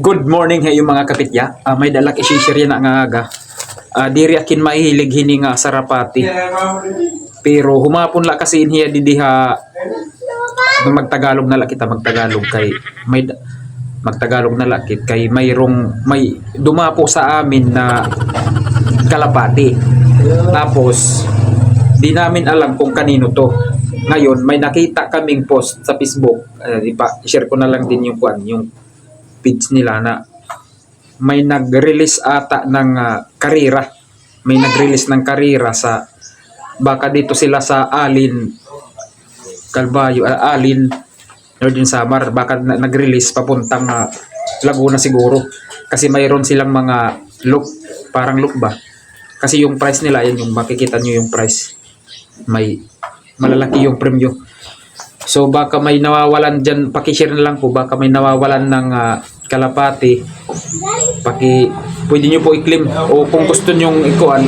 Good morning hey yung mga kapitya. Ah, may dalak isishare yan nga aga. Ah, diri akin mahilig hini nga sarapati. Pero humapon la kasi inhiya didiha magtagalog na la kita magtagalog kay may magtagalog na la kit kay mayroong may dumapo sa amin na kalapati. Tapos di namin alam kung kanino to. Ngayon may nakita kaming post sa Facebook. Uh, ipa share ko na lang din yung kuan yung page nila na may nag-release ata ng ah, karira. May nag-release ng karira sa baka dito sila sa Alin Calvayo, ah, Alin Northern Samar. Baka na- nag-release papuntang ah, Laguna siguro. Kasi mayroon silang mga look parang look ba? Kasi yung price nila yan yung makikita nyo yung price. May malalaki yung premyo. So baka may nawawalan dyan, pakishare na lang po, baka may nawawalan ng ah, kalapati, paki, pwede nyo po i-claim o kung gusto nyo ikuan,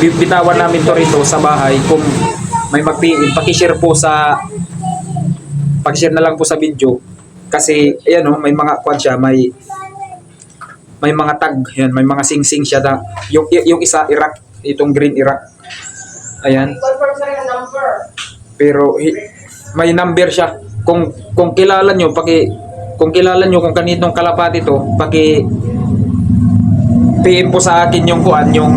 bitawan namin to rito sa bahay kung may magpi pakishare po sa pakishare na lang po sa video kasi ayan oh, may mga kuan siya, may may mga tag, yan, may mga sing-sing siya na yung yung isa Iraq, itong green Iraq. Ayan. Pero may number siya. Kung kung kilala nyo, paki kung kilala nyo kung kaninong kalapati to, paki PM po sa akin yung kuan, yung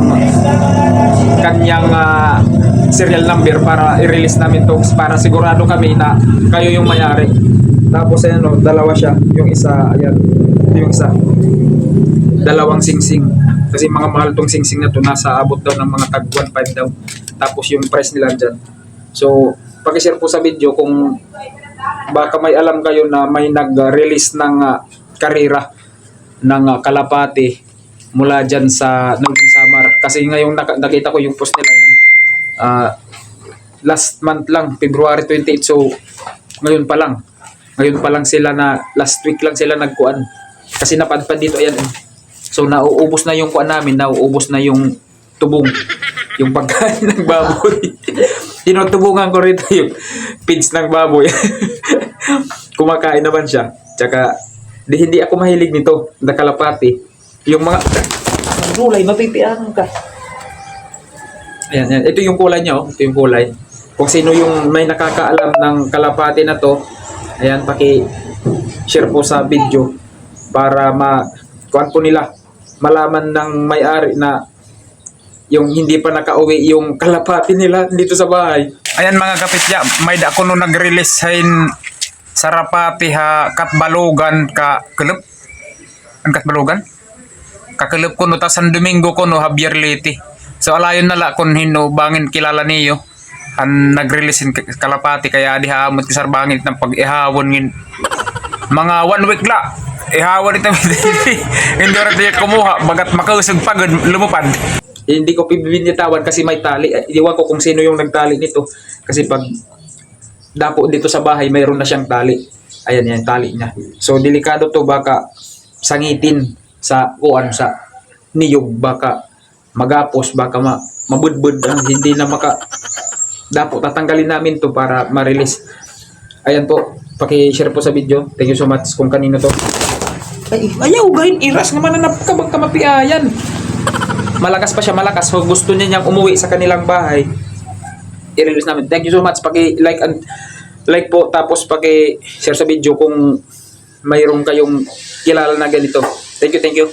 kanyang ah, serial number para i-release namin to para sigurado kami na kayo yung mayari. Tapos ayan o, dalawa siya. Yung isa, ayan. Yung isa. Dalawang singsing. Kasi mga mahal tong singsing na to, nasa abot daw ng mga tag 1.5 daw. Tapos yung price nila dyan. So, pakishare po sa video kung baka may alam kayo na may nag-release ng ah, karira ng ah, kalapati mula dyan sa Northern Samar. Kasi ngayong naka- nakita ko yung post nila yan. ah, last month lang, February 28. So, ngayon pa lang. Ngayon pa lang sila na, last week lang sila nagkuan. Kasi napadpad dito, ayan. eh. So, nauubos na yung kuan namin, nauubos na yung tubong. Yung pagkain ng baboy. Tinutubungan ko rito yung feeds ng baboy. Kumakain naman siya. Tsaka, di, hindi ako mahilig nito, na kalapati. Yung mga, ang kulay, mapipian ka. Ayan, ayan. Ito yung kulay niya, oh. Ito yung kulay. Kung sino yung may nakakaalam ng kalapati na to, ayan, paki-share po sa video para ma kuan po nila malaman ng may-ari na yung hindi pa nakauwi yung kalapati nila dito sa bahay. Ayan mga kapitya, may da ko nung nag-release hain sarapati ha katbalugan ka kelep. Ang katbalugan? Kakelep ko no ta San Domingo ko no Javier Leti. So alayon na la kun hino bangin kilala niyo. An nag-release in kalapati kaya di haamot ti sarbangin ng pag-ihawon ngin mga one week la ihawon ito hindi rin kumuha bagat makausag pagod lumupad hindi ko pibinitawan kasi may tali. Iwan ko kung sino yung nagtali nito. Kasi pag dako dito sa bahay mayroon na siyang tali. Ayan yan tali niya. So delikado to baka sangitin sa kuan sa niyog baka magapos baka ma, mabudbud hindi na maka dapo tatanggalin namin to para ma-release. Ayan po paki-share po sa video. Thank you so much kung kanino to. Ay ayaw gahin iras naman na napakabag kamapiayan malakas pa siya malakas. So gusto niya niyang umuwi sa kanilang bahay. I-release namin. Thank you so much. Paki-like and like po. Tapos paki-share sa video kung mayroon kayong kilala na ganito. Thank you thank you